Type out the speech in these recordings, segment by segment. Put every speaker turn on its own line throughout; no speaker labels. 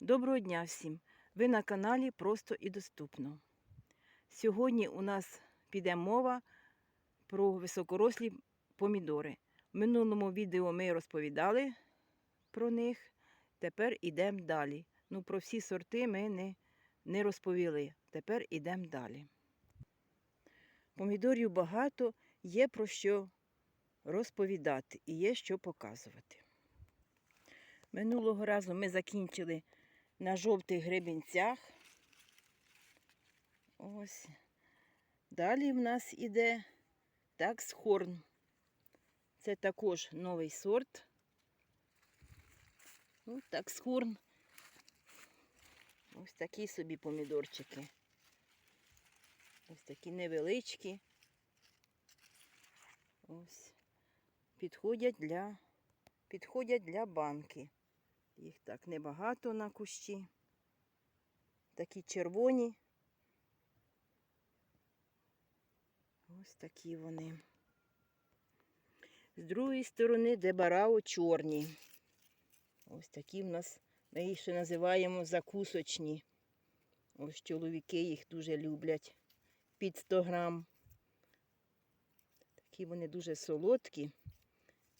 Доброго дня всім! Ви на каналі Просто і доступно. Сьогодні у нас піде мова про високорослі помідори. В минулому відео ми розповідали про них. Тепер йдемо далі. Ну, про всі сорти ми не, не розповіли. Тепер йдемо далі. Помідорів багато, є про що розповідати і є що показувати. Минулого разу ми закінчили на жовтих гребінцях. Ось. Далі в нас іде таксхорн. Це також новий сорт. Ну, таксхорн. Ось такі собі помідорчики. Ось такі невеличкі. Ось. Підходять для, підходять для банки. Їх так небагато на кущі. Такі червоні. Ось такі вони. З другої сторони дебарао чорні. Ось такі в нас, ми їх ще називаємо закусочні. Ось чоловіки їх дуже люблять. Під 100 грам. Такі вони дуже солодкі,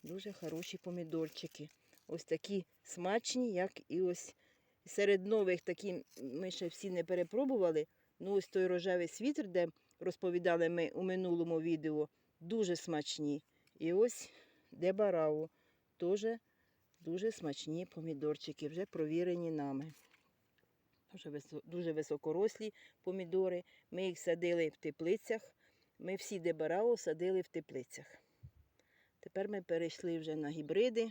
дуже хороші помідорчики. Ось такі смачні, як і ось серед нових такі ми ще всі не перепробували. Ну, ось той рожевий світер, де розповідали ми у минулому відео, дуже смачні. І ось дебарау, теж дуже смачні помідорчики, вже провірені нами. Дуже, високорослі помідори. Ми їх садили в теплицях. Ми всі дебарау садили в теплицях. Тепер ми перейшли вже на гібриди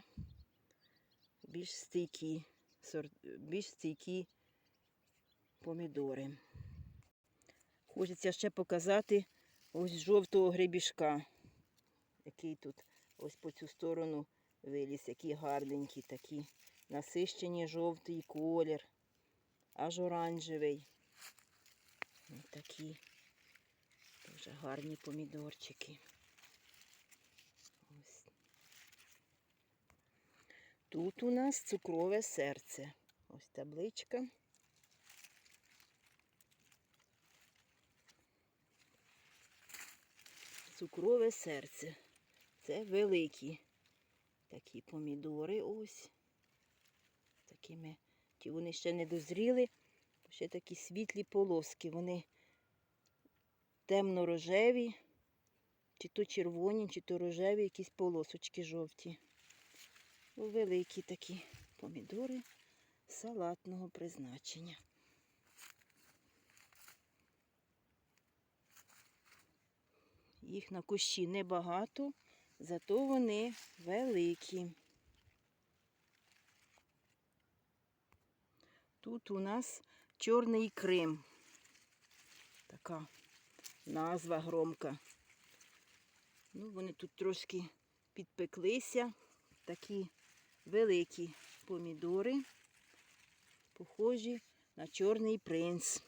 більш стійкі, більш стійкі помідори. Хочеться ще показати ось жовтого гребішка, який тут ось по цю сторону виліз, які гарненькі, такі насищені жовтий колір, аж оранжевий. Ось такі дуже гарні помідорчики. Тут у нас цукрове серце. Ось табличка. Цукрове серце. Це великі такі помідори ось. Такими, ті вони ще не дозріли, ще такі світлі полоски. Вони темно-рожеві, чи то червоні, чи то рожеві, якісь полосочки жовті. Великі такі помідори салатного призначення. Їх на кущі небагато, зато вони великі. Тут у нас чорний Крим. Така назва громка. Ну, вони тут трошки підпеклися. Такі великі помідори, похожі на чорний принц.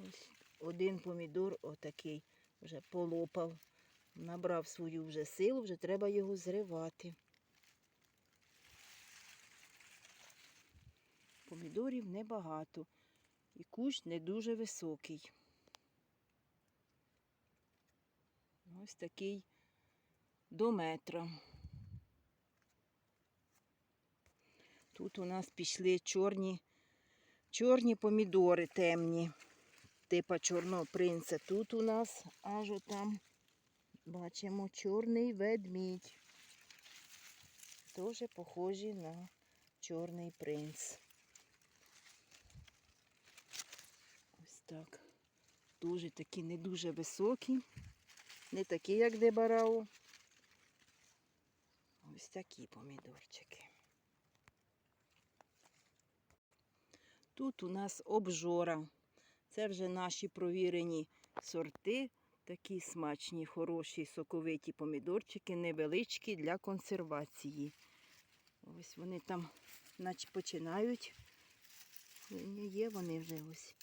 Ось один помідор отакий вже полопав, набрав свою вже силу, вже треба його зривати. Помідорів небагато і кущ не дуже високий. Ось такий до метра. Тут у нас пішли чорні, чорні помідори темні, типа чорного принца. Тут у нас аж там бачимо чорний ведмідь. Теж похожі на чорний принц. Ось так. Дуже такі не дуже високі, не такі, як дебарао. Ось такі помідорчики. Тут у нас обжора. Це вже наші провірені сорти, такі смачні, хороші, соковиті помідорчики, невеличкі для консервації. Ось вони там наче починають. Є вони вже ось.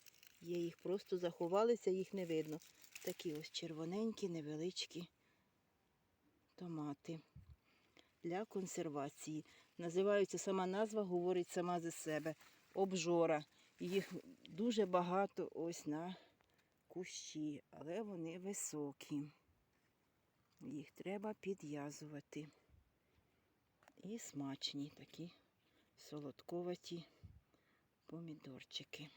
Є їх просто заховалися, їх не видно. Такі ось червоненькі, невеличкі томати для консервації. Називаються сама назва, говорить сама за себе. Обжора. Їх дуже багато ось на кущі, але вони високі. Їх треба підв'язувати. І смачні такі солодковаті помідорчики.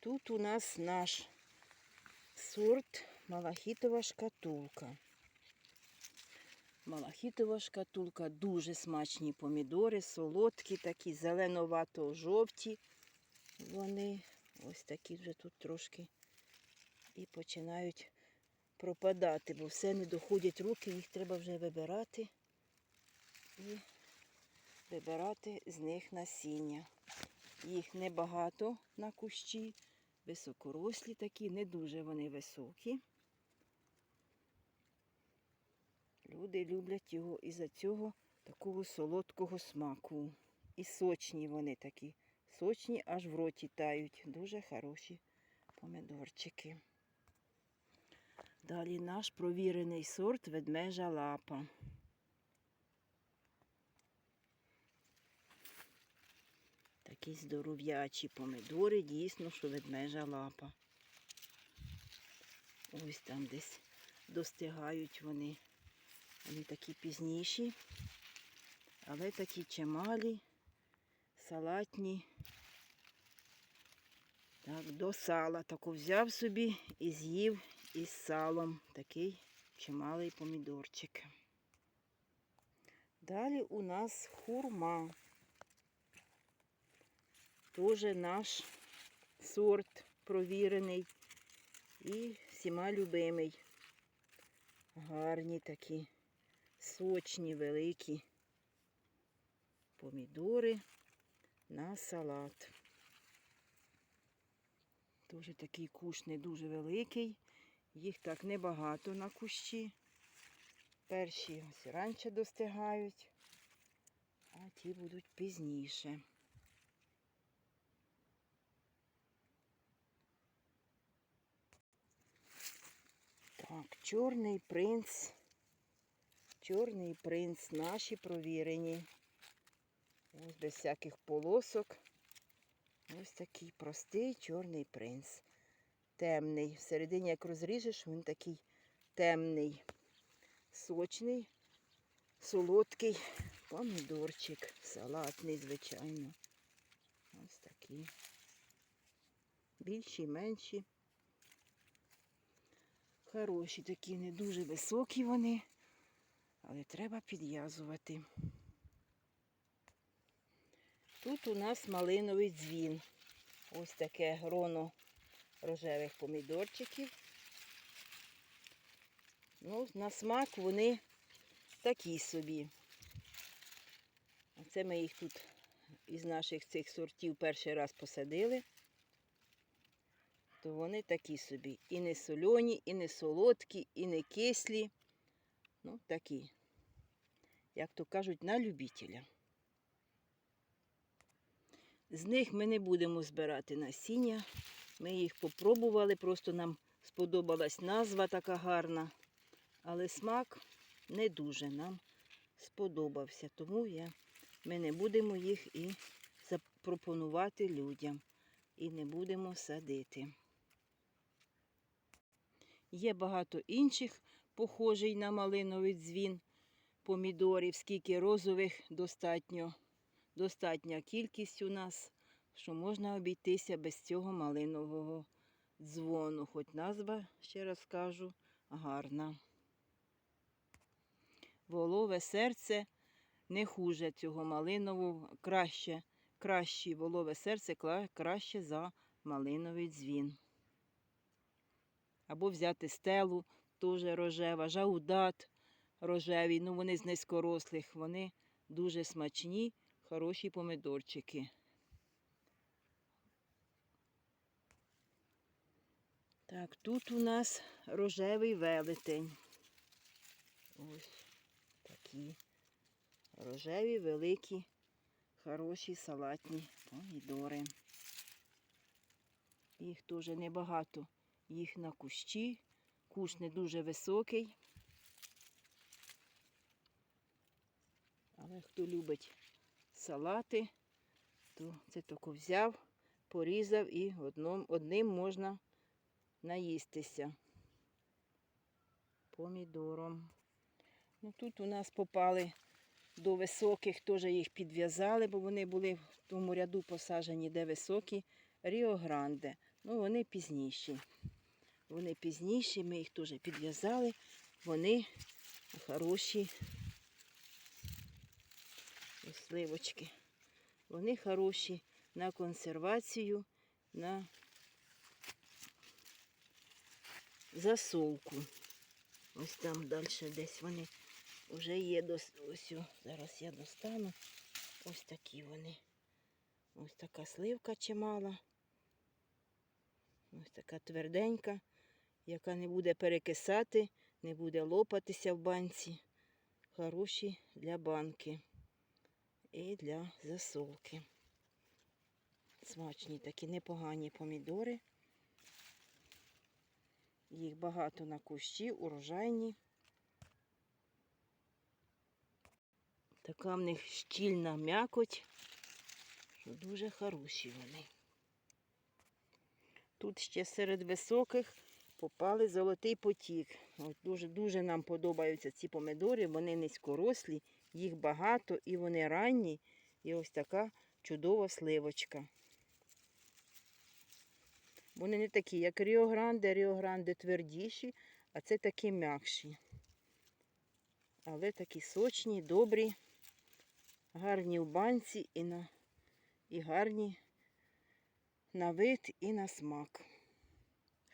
Тут у нас наш сорт малахітова шкатулка. Малахітова шкатулка, дуже смачні помідори, солодкі, такі зеленовато-жовті. Вони ось такі вже тут трошки і починають пропадати, бо все не доходять руки, їх треба вже вибирати і вибирати з них насіння. Їх небагато на кущі, високорослі такі, не дуже вони високі. Люди люблять його із-за цього такого солодкого смаку. І сочні вони такі. Сочні аж в роті тають. Дуже хороші помидорчики. Далі наш провірений сорт ведмежа лапа. Такі здоров'ячі помидори, дійсно, що ведмежа лапа. Ось там десь достигають вони. Вони такі пізніші, але такі чималі, салатні. Так, до сала таку взяв собі і з'їв із салом такий чималий помідорчик. Далі у нас хурма. Тоже наш сорт провірений і всіма любимий. Гарні такі, сочні, великі помідори на салат. Дуже такий куш не дуже великий. Їх так небагато на кущі. Перші ось раніше достигають, а ті будуть пізніше. Так, чорний принц. Чорний принц, наші провірені. Ось без всяких полосок. Ось такий простий чорний принц. Темний. Всередині, як розріжеш, він такий темний, сочний, солодкий помідорчик. Салатний, звичайно. Ось такі. Більші, менші. Хороші такі, не дуже високі вони, але треба підв'язувати. Тут у нас малиновий дзвін. Ось таке гроно рожевих помідорчиків. Ну, на смак вони такі собі. Оце ми їх тут із наших цих сортів перший раз посадили. То вони такі собі. І не сольоні, і не солодкі, і не кислі. Ну, такі, як то кажуть, на любителя. З них ми не будемо збирати насіння. Ми їх попробували, просто нам сподобалась назва така гарна. Але смак не дуже нам сподобався. Тому я, ми не будемо їх і запропонувати людям. І не будемо садити. Є багато інших, похожий на малиновий дзвін помідорів, скільки розових достатньо. Достатня кількість у нас, що можна обійтися без цього малинового дзвону. Хоч назва, ще раз кажу, гарна. Волове серце не хуже цього малинового, краще, краще волове серце краще за малиновий дзвін. Або взяти стелу, теж рожева, жаудат рожевий, ну вони з низькорослих, вони дуже смачні, хороші помидорчики. Так, тут у нас рожевий велетень. Ось такі рожеві, великі, хороші салатні помідори. Їх теж небагато. Їх на кущі. Кущ не дуже високий. Але хто любить салати, то це тільки взяв, порізав і одном, одним можна наїстися помідором. Ну, тут у нас попали до високих, теж їх підв'язали, бо вони були в тому ряду посаджені, де високі, Ріо Гранде. Ну, вони пізніші. Вони пізніші, ми їх теж підв'язали. Вони хороші. Ось сливочки. Вони хороші на консервацію, на засолку. Ось там далі десь вони вже є. Ось зараз я достану. Ось такі вони. Ось така сливка чимала. Ось така тверденька, яка не буде перекисати, не буде лопатися в банці. Хороші для банки і для засолки. Смачні такі непогані помідори. Їх багато на кущі, урожайні. Така в них щільна м'якоть, що дуже хороші вони. Тут ще серед високих попали золотий потік. От дуже, дуже нам подобаються ці помидори, вони низькорослі, їх багато і вони ранні. І ось така чудова сливочка. Вони не такі, як Ріо Гранде, Ріо твердіші, а це такі м'якші. Але такі сочні, добрі, гарні в банці і, на, і гарні на вид і на смак.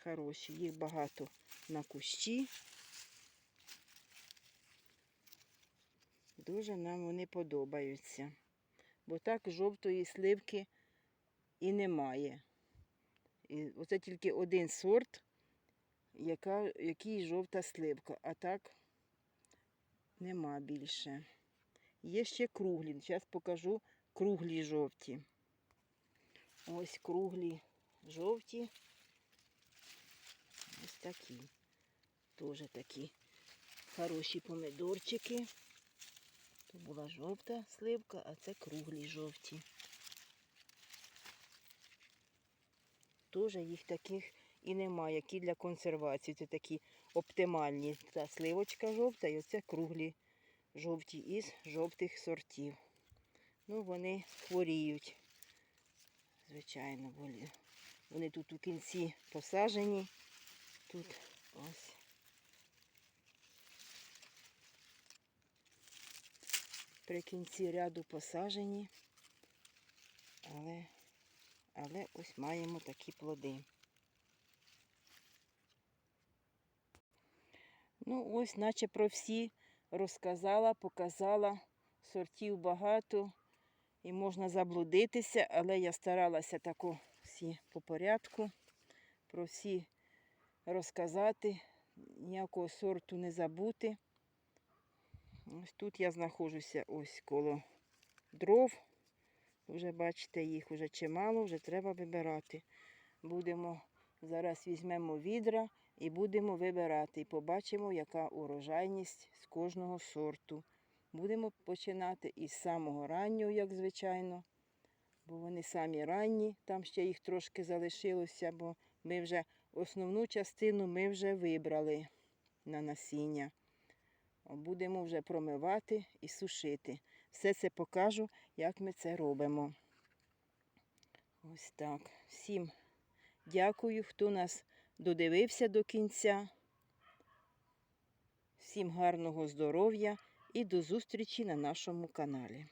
Хороші, їх багато на кущі. Дуже нам вони подобаються. Бо так жовтої сливки і немає. І оце тільки один сорт, яка, який жовта сливка, а так нема більше. Є ще круглі. Зараз покажу круглі жовті. Ось круглі жовті. Такі. Теж такі хороші помидорчики. Тут була жовта сливка, а це круглі жовті. Теж їх таких і немає, які для консервації. Це такі оптимальні. Та сливочка жовта і оце круглі жовті із жовтих сортів. Ну, вони хворіють. Звичайно. Вони тут у кінці посажені. Тут ось. При кінці ряду посажені, але, але ось маємо такі плоди. Ну, ось, наче про всі розказала, показала. Сортів багато і можна заблудитися, але я старалася тако всі по порядку, про всі розказати, ніякого сорту не забути. Ось тут я знаходжуся ось коло дров. Вже бачите, їх вже чимало, вже треба вибирати. Будемо, зараз візьмемо відра і будемо вибирати. І побачимо, яка урожайність з кожного сорту. Будемо починати із самого раннього, як звичайно, бо вони самі ранні, там ще їх трошки залишилося, бо ми вже основну частину ми вже вибрали на насіння. Будемо вже промивати і сушити. Все це покажу, як ми це робимо. Ось так. Всім дякую, хто нас додивився до кінця. Всім гарного здоров'я і до зустрічі на нашому каналі.